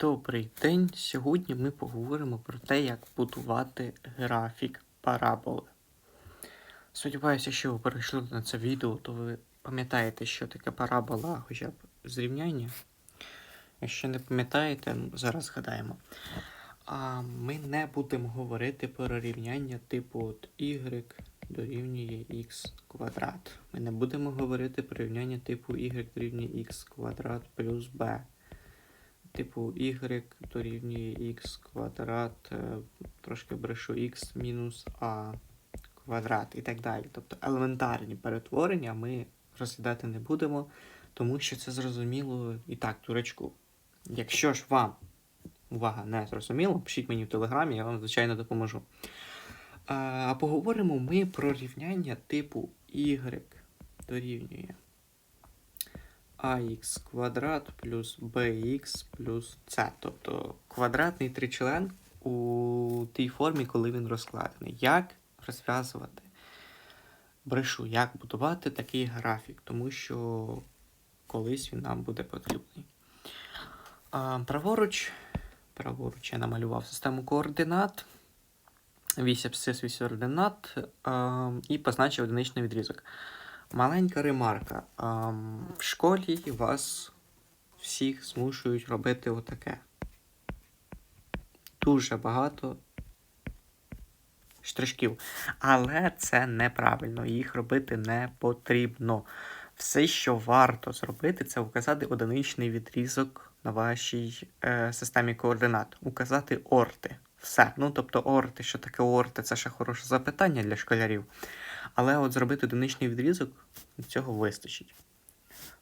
Добрий день. Сьогодні ми поговоримо про те, як будувати графік параболи. Сподіваюся, що ви перейшли на це відео, то ви пам'ятаєте, що таке парабола, хоча б зрівняння. Якщо не пам'ятаєте, зараз згадаємо. А ми не будемо говорити про рівняння типу от y дорівнює x квадрат. Ми не будемо говорити про рівняння типу y дорівнює x квадрат плюс b типу y дорівнює x квадрат, е, трошки брешу x мінус а квадрат і так далі. Тобто елементарні перетворення ми розглядати не будемо, тому що це зрозуміло і так, туречку. Якщо ж вам увага не зрозуміло, пишіть мені в телеграмі, я вам, звичайно, допоможу. А, а поговоримо ми про рівняння типу y дорівнює ax квадрат плюс bx плюс c. Тобто квадратний тричлен у тій формі, коли він розкладений. Як розв'язувати? Брешу, як будувати такий графік, тому що колись він нам буде потрібний. А, праворуч, праворуч я намалював систему координат, вісь абсцис, вісь ординат а, і позначив одиничний відрізок. Маленька ремарка. В школі вас всіх змушують робити отаке. Дуже багато штришків. Але це неправильно, їх робити не потрібно. Все, що варто зробити, це указати одиничний відрізок на вашій е, системі координат. Указати орти. Все. Ну, тобто, орти, що таке орти, це ще хороше запитання для школярів. Але от зробити одиничний відрізок цього вистачить.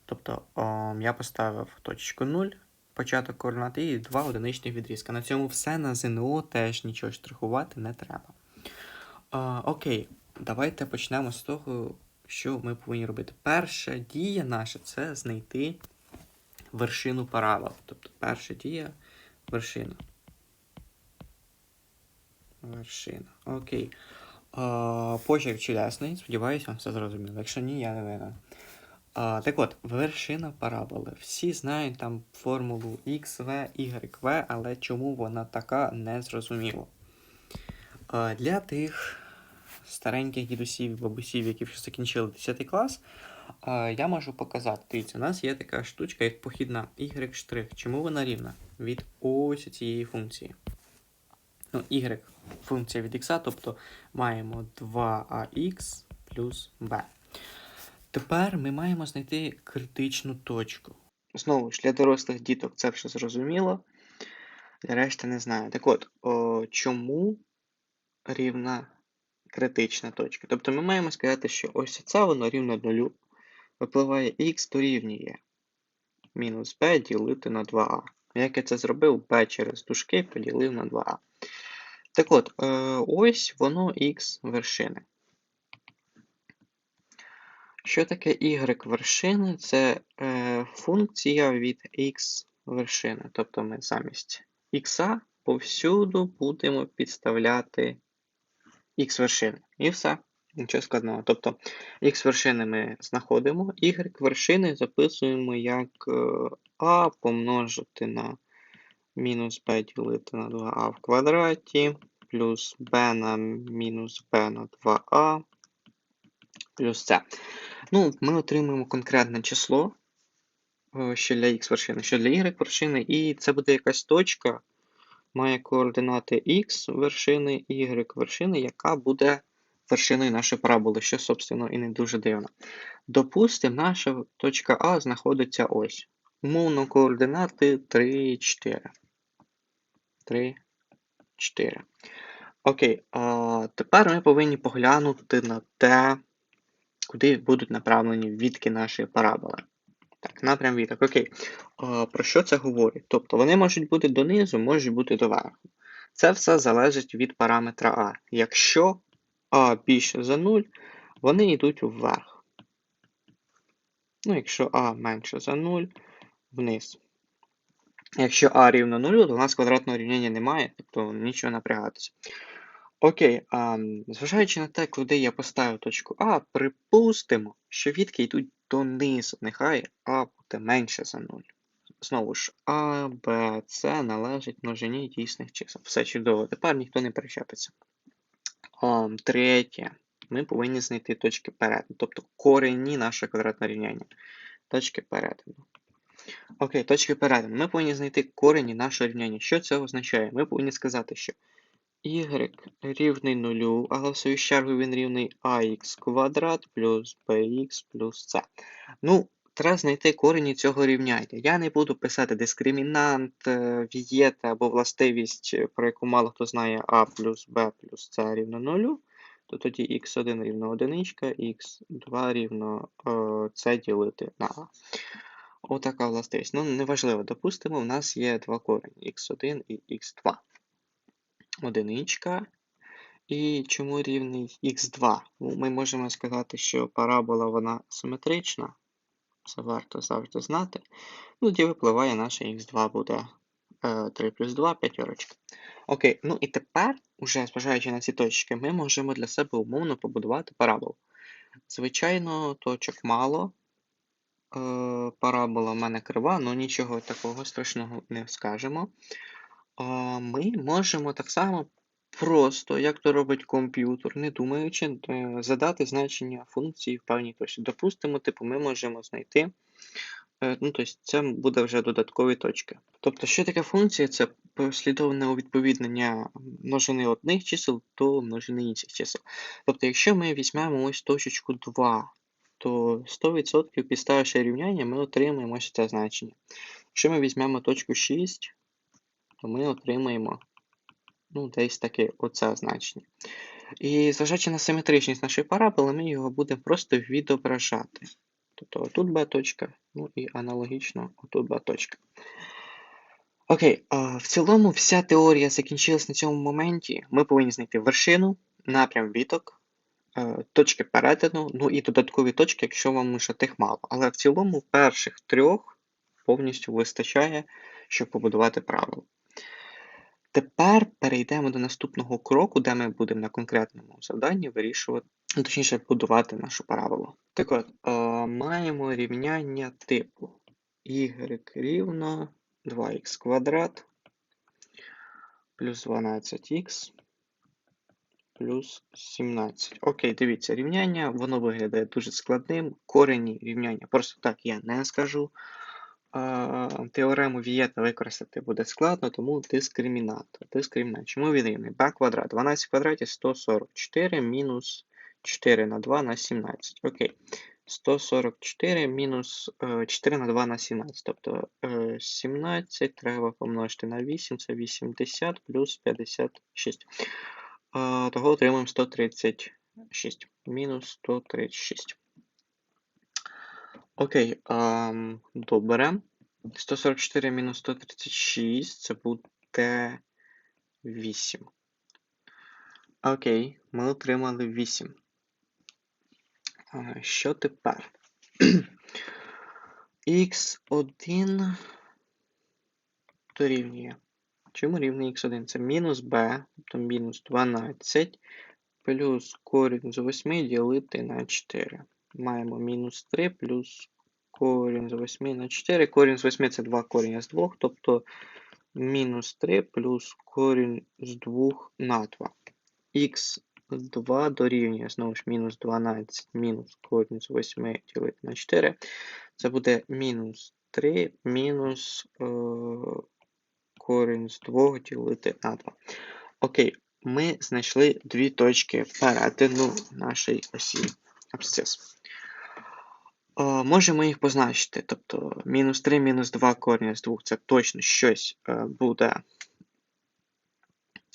Тобто о, я поставив точку 0, початок координат і два одиничних відрізка. На цьому все на ЗНО теж нічого штрихувати не треба. О, окей, давайте почнемо з того, що ми повинні робити. Перша дія наша це знайти вершину парабол. Тобто перша дія вершина. Вершина. Окей. Почерк чудесний, сподіваюся, все зрозуміло. Якщо ні, я не винен. Так от, вершина параболи. Всі знають там формулу XV, YV, але чому вона така, не зрозуміло. А, Для тих стареньких дідусів і бабусів, які вже закінчили 10 клас, а, я можу показати. Дивіться, у нас є така штучка, як похідна y'. Чому вона рівна? Від ось цієї функції. Ну, y функція від x, тобто маємо 2ax плюс b. Тепер ми маємо знайти критичну точку. Знову ж для дорослих діток це все зрозуміло. Для решти не знаю. Так от, о, чому рівна критична точка? Тобто ми маємо сказати, що ось це воно рівно нулю. Випливає x дорівнює мінус b ділити на 2а. Як я це зробив, b через дужки поділив на 2а. Так от, е, ось воно x вершини. Що таке y вершини? Це е, функція від x вершини. Тобто ми замість x повсюду будемо підставляти x вершини. І все. Нічого складного. Тобто x вершини ми знаходимо, y вершини записуємо як a помножити на мінус b ділити на 2а в квадраті, плюс b на мінус b на 2а, плюс c. Ну, ми отримуємо конкретне число, що для x вершини, що для y вершини, і це буде якась точка, має координати x вершини, y вершини, яка буде вершиною нашої параболи, що, собственно, і не дуже дивно. Допустимо, наша точка А знаходиться ось. Умовно координати 3, 4. 3, 4. Окей, а тепер ми повинні поглянути на те, куди будуть направлені відки нашої параболи. Так, напрям відок. Окей. А, Про що це говорить? Тобто вони можуть бути донизу, можуть бути доверху. Це все залежить від параметра А. Якщо А більше за 0, вони йдуть вверх. Ну, якщо А менше за 0, вниз. Якщо А рівно 0, то у нас квадратного рівняння немає, тобто нічого напрягатися. Окей, а, зважаючи на те, куди я поставив точку А, припустимо, що відки йдуть донизу. Нехай А буде менше за 0. знову ж, А, Б, С належить множині дійсних чисел. Все чудово. Тепер ніхто не причепиться. Третє. Ми повинні знайти точки перетину, тобто корені нашого квадратного рівняння. Точки перетину. Окей, точки перетину. Ми повинні знайти корені нашого рівняння. Що це означає? Ми повинні сказати, що y рівний нулю, але в свою чергу він рівний ax квадрат плюс bx плюс c. Ну, треба знайти корені цього рівняння. Я не буду писати дискримінант, е, вієта або властивість, е, про яку мало хто знає а плюс b плюс c рівно нулю. То тоді x1 рівно 1, x2 рівно е, c ділити на a. Отака властивість. Ну, неважливо, допустимо, в нас є два корені x1 і x2. Одиничка. І чому рівний x2? Ну, Ми можемо сказати, що парабола вона симетрична. Це варто завжди знати. Ну, тоді випливає наше x2 буде 3 плюс 2, 5. Окей, ну і тепер, уже зважаючи на ці точки, ми можемо для себе умовно побудувати параболу. Звичайно, точок мало. Е, парабола в мене крива, але нічого такого страшного не скажемо. Ми можемо так само просто, як то робить комп'ютер, не думаючи, е, задати значення функції в певній точці. Допустимо, типу, ми можемо знайти, е, ну, тобто це буде вже додаткові точки. Тобто, що таке функція? Це послідовне увідповіднення множини одних чисел до множини інших чисел. Тобто, якщо ми візьмемо ось точечку 2, то 100% підставивши рівняння, ми отримаємо ось це значення. Якщо ми візьмемо точку 6, то ми отримаємо ну, десь таке оце значення. І зважаючи на симетричність нашої параболи, ми його будемо просто відображати. Тобто отут b точка, ну і аналогічно отут b точка. Окей, в цілому вся теорія закінчилась на цьому моменті. Ми повинні знайти вершину, напрям віток, е, точки перетину, ну і додаткові точки, якщо вам вже тих мало. Але в цілому перших трьох повністю вистачає, щоб побудувати правило. Тепер перейдемо до наступного кроку, де ми будемо на конкретному завданні вирішувати, ну, точніше, будувати нашу параболу. Так от, е, маємо рівняння типу y рівно 2х квадрат плюс 12х плюс 17. Окей, дивіться, рівняння, воно виглядає дуже складним. Корені рівняння просто так я не скажу теорему Вієта використати буде складно, тому дискримінант. Дискримінант. Чому він рівний? b квадрат. 12 в квадраті 144 мінус 4 на 2 на 17. Окей. 144 мінус 4 на 2 на 17. Тобто 17 треба помножити на 8, це 80 плюс 56. Того отримуємо 136. Мінус 136. Окей, ам, добре. 144 мінус 136 це буде 8. Окей, ми отримали 8. Що тепер? Х1 дорівнює. Чому рівний х1? Це мінус b, тобто мінус 12 плюс корінь з 8 ділити на 4 маємо мінус 3 плюс корінь з 8 на 4. Корінь з 8 це 2 коріння з 2, тобто мінус 3 плюс корінь з 2 на 2. Х2 дорівнює, знову ж, мінус 12 мінус корінь з 8 ділити на 4. Це буде мінус 3 мінус е, корінь з 2 ділити на 2. Окей, ми знайшли дві точки перетину нашої осі абсцис. Можемо їх позначити. Тобто мінус 3, мінус 2 корінь з 2 це точно щось е, буде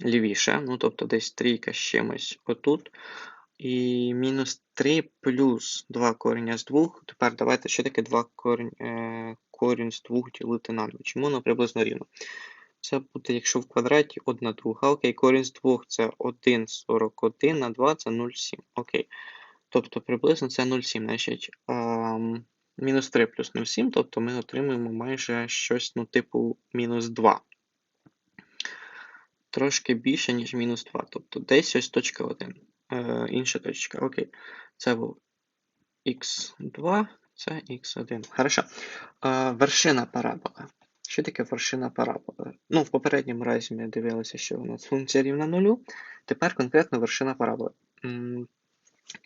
лівіше. Ну, тобто десь трійка з чимось отут. І мінус 3 плюс 2 кореня з 2. Тепер давайте що таке 2 корінь, е, корінь з 2 ділити на 2. Чому воно приблизно рівно? Це буде, якщо в квадраті 1 друга. Окей, корінь з 2 це 1,41 на 2 це 0,7. Окей. Тобто приблизно це 0,7. Значить, мінус 3 плюс 0,7, тобто ми отримуємо майже щось ну, типу мінус 2. Трошки більше, ніж мінус 2. Тобто десь ось точка 1. Е, інша точка. Окей. Це був x2, Це x1. Хорошо. Е, вершина параболи. Що таке вершина параболи? Ну, в попередньому разі ми дивилися, що у нас функція рівна нулю. Тепер конкретно вершина параболи.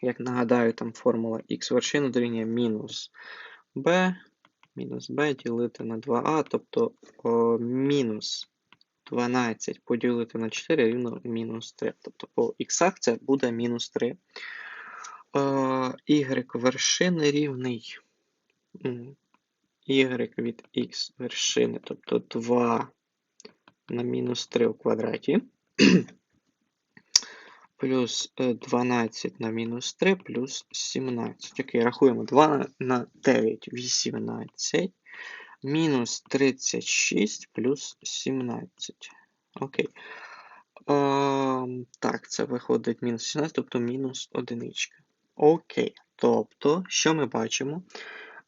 Як нагадаю, там формула x вершина дорівнює мінус b, мінус b ділити на 2a, тобто о, мінус 12 поділити на 4 рівно мінус 3. Тобто по х це буде мінус 3. Е, y вершини рівний y від x вершини, тобто 2 на мінус 3 у квадраті. Плюс е, 12 на мінус 3 плюс 17. Окей, рахуємо 2 на 9 18. Мінус 36 плюс 17. Окей. Ем, так, це виходить мінус 17, тобто мінус одиничка. Окей. Тобто, що ми бачимо?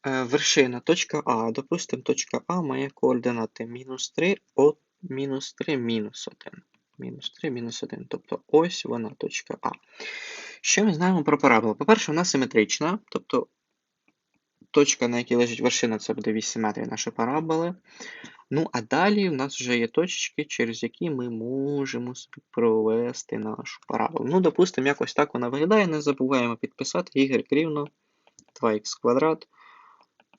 Е, вершина точка А, допустимо, точка А має координати мінус 3 от мінус 3 мінус 1. Мінус 3, мінус 1. Тобто ось вона точка А. Що ми знаємо про параболу? По-перше, вона симетрична, тобто точка, на якій лежить вершина, це буде 8 метрів нашої параболи. Ну, а далі в нас вже є точки, через які ми можемо собі провести нашу параболу. Ну, допустимо, якось так вона виглядає. Не забуваємо підписати y рівно 2х квадрат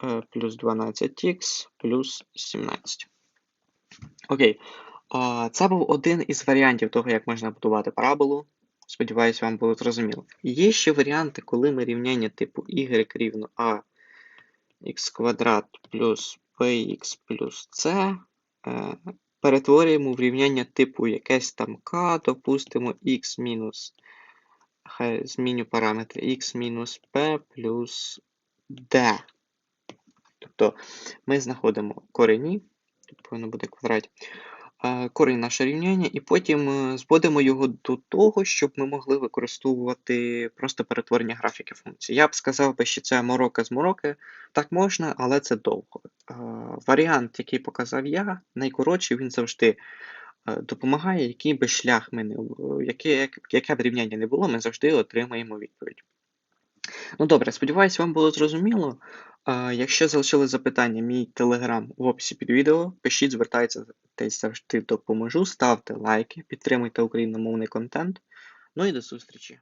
е, плюс 12х плюс 17. Окей. Це був один із варіантів того, як можна будувати параболу. Сподіваюсь, вам було зрозуміло. Є ще варіанти, коли ми рівняння типу y рівно a х квадрат плюс bx плюс c е, перетворюємо в рівняння типу якесь там k, допустимо x мінус, хай зміню параметри x мінус p плюс d. Тобто ми знаходимо корені, тут повинно бути квадраті, корінь наше рівняння, і потім е, зводимо його до того, щоб ми могли використовувати просто перетворення графіки функції. Я б сказав би, що це морока з мороки. Так можна, але це довго. Е, Варіант, який показав я, найкоротший, він завжди е, допомагає, який би шлях ми не яке, яке б рівняння не було, ми завжди отримаємо відповідь. Ну добре, сподіваюся, вам було зрозуміло. Якщо залишили запитання, мій телеграм в описі під відео. Пишіть, звертайтеся завжди допоможу. Ставте лайки, підтримуйте україномовний контент. Ну і до зустрічі!